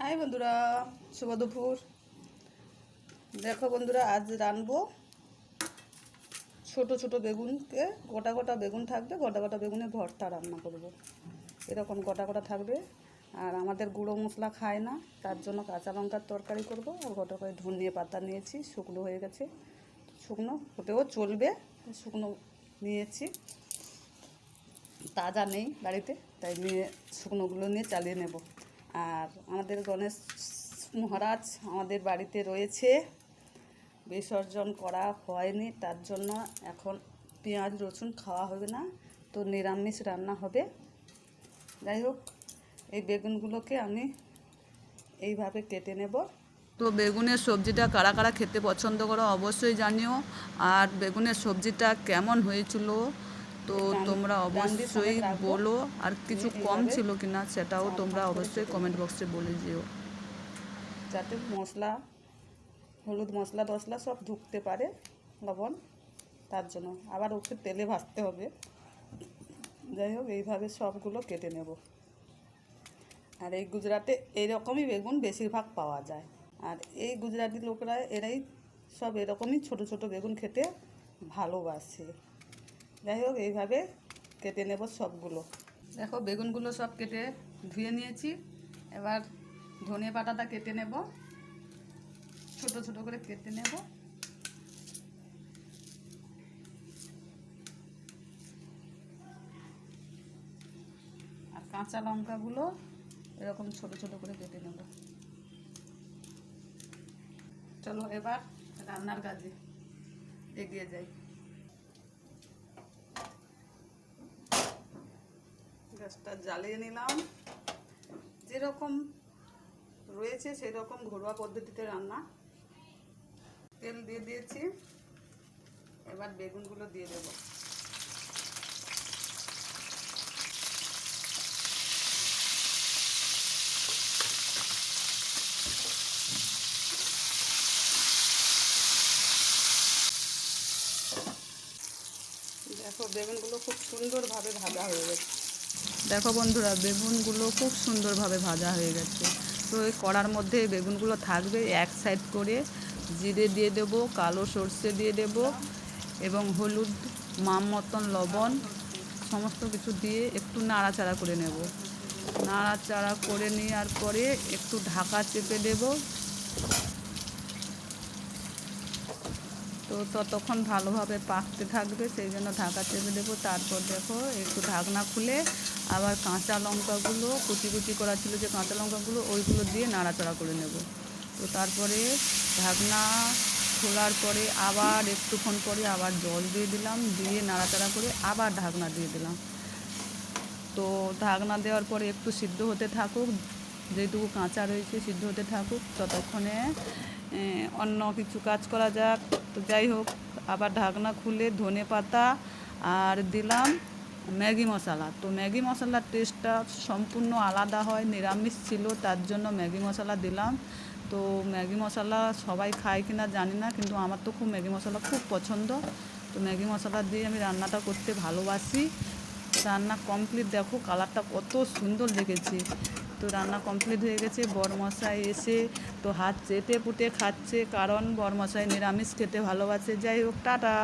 High বন্ধুরা, শুভ দুপুর। দেখো বন্ধুরা, আজ রানবো ছোট ছোট বেগুনকে। গোটা গোটা বেগুন থাকবে, গোটা গোটা বেগুনে ভর্তা রান্না করব। এরকম গোটা গোটা থাকবে। আর আমাদের গুঁড়ো মশলা খায় না, তার জন্য কাঁচা লঙ্কার তরকারি করব। আর গোটা করে ধনিয়া পাতা নিয়েছি, শুকনো হয়ে গেছে। শুকনো হতেও চলবে, শুকনো নিয়েছি। তাজা নেই বাড়িতে, তাই নিয়ে শুকনোগুলো নিয়ে চালিয়ে নেব। আর আমাদের গণেশ মহারাজ আমাদের বাড়িতে রয়েছে। বিসর্জন করা হয়নি, তার জন্য এখন পেঁয়াজ, রসুন খাওয়া হবে না, তো নিরামিষ রান্না হবে। যাই হোক, এই বেগুনগুলোকে আমি এইভাবে কেটে নেব। তো বেগুনের সবজিটা কারা কারা খেতে পছন্দ করো অবশ্যই জানিও। আর বেগুনের সবজিটা কেমন হয়েছিল তো তোমরা অবশ্যই বলো আর কিছু কম ছিল কিনা সেটাও তোমরা অবশ্যই কমেন্ট বক্সে বলে দিও যাতে মশলা হলুদ মশলা টশলা সব ঢুকতে পারে লবণ তার জন্য। আবার ওকে তেলে ভাজতে হবে। যাই হোক এইভাবে সবগুলো কেটে নেব। আর এই গুজরাটে এইরকমই বেগুন বেশিরভাগ পাওয়া যায়। আর এই গুজরাটি লোকরা এরাই সব এরকমই ছোট ছোট বেগুন খেতে ভালোবাসে। যাই হোক, এইভাবে কেটে নেব সবগুলো। দেখো, বেগুনগুলো সব কেটে ধুয়ে নিয়েছি। এবার ধনে পাতাটা কেটে নেব। ছোট ছোট করে কেটে নেব। আর কাঁচা লঙ্কাগুলো এরকম ছোট ছোট করে কেটে নেব। চলো, এবার রান্নার কাজে এগিয়ে যাই। গ্যাসটা জ্বালিয়ে নিলাম। যেরকম রয়েছে সেই রকম ঘরোয়া পদ্ধতিতে রান্না। তেল দিয়ে দিয়েছি। এবার বেগুনগুলো দিয়ে দেব। দেখো, বেগুনগুলো খুব সুন্দরভাবে ভাজা হয়ে গেছে। দেখো বন্ধুরা, বেগুনগুলো খুব সুন্দরভাবে ভাজা হয়ে গেছে। তো এই কড়ার মধ্যে বেগুনগুলো থাকবে এক সাইড করে, জিরে দিয়ে দেব, কালো সর্ষে দিয়ে দেব এবং হলুদ মাম মতন লবণ, সমস্ত কিছু দিয়ে একটু নাড়াচাড়া করে নেব। নাড়াচাড়া করে নেওয়ার পরে একটু ঢাকা চেপে দেব। তো ততক্ষণ ভালোভাবে পাকতে থাকবে, সেই জন্য ঢাকা চেপে দেবো। তারপর দেখো একটু ঢাকনা খুলে আবার কাঁচা লঙ্কাগুলো কুচি কুচি করা ছিল যে কাঁচা লঙ্কাগুলো, ওইগুলো দিয়ে নাড়াচাড়া করে নেব। তো তারপরে ঢাকনা খোলার পরে আবার একটুক্ষণ পরে আবার জল দিয়ে দিলাম, দিয়ে নাড়াচাড়া করে আবার ঢাকনা দিয়ে দিলাম। তো ঢাকনা দেওয়ার পরে একটু সিদ্ধ হতে থাকুক যেটুকু কাঁচা রয়েছে সিদ্ধ হতে থাকুক, ততক্ষণে অন্য কিছু কাজ করা যাক। তো যাই হোক, আবার ঢাকনা খুলে ধনে পাতা আর দিলাম ম্যাগি মশলা। তো ম্যাগি মশলার টেস্টটা সম্পূর্ণ আলাদা হয়, নিরামিষ ছিল, তার জন্য ম্যাগি মশলা দিলাম। তো ম্যাগি মশলা সবাই খায় কি না জানি না, কিন্তু আমার তো খুব ম্যাগি মশলা খুব পছন্দ। তো ম্যাগি মশলা দিয়ে আমি রান্নাটা করতে ভালোবাসি। রান্না কমপ্লিট দেখো কালারটা কত সুন্দর দেখেছি। তো রান্না কমপ্লিট হয়ে গেছে, বরমশাই এসে তো হাত চেটে পুটে খাচ্ছে, কারণ বরমশাই নিরামিষ খেতে ভালোবাসে। যাই হোক, টাটা।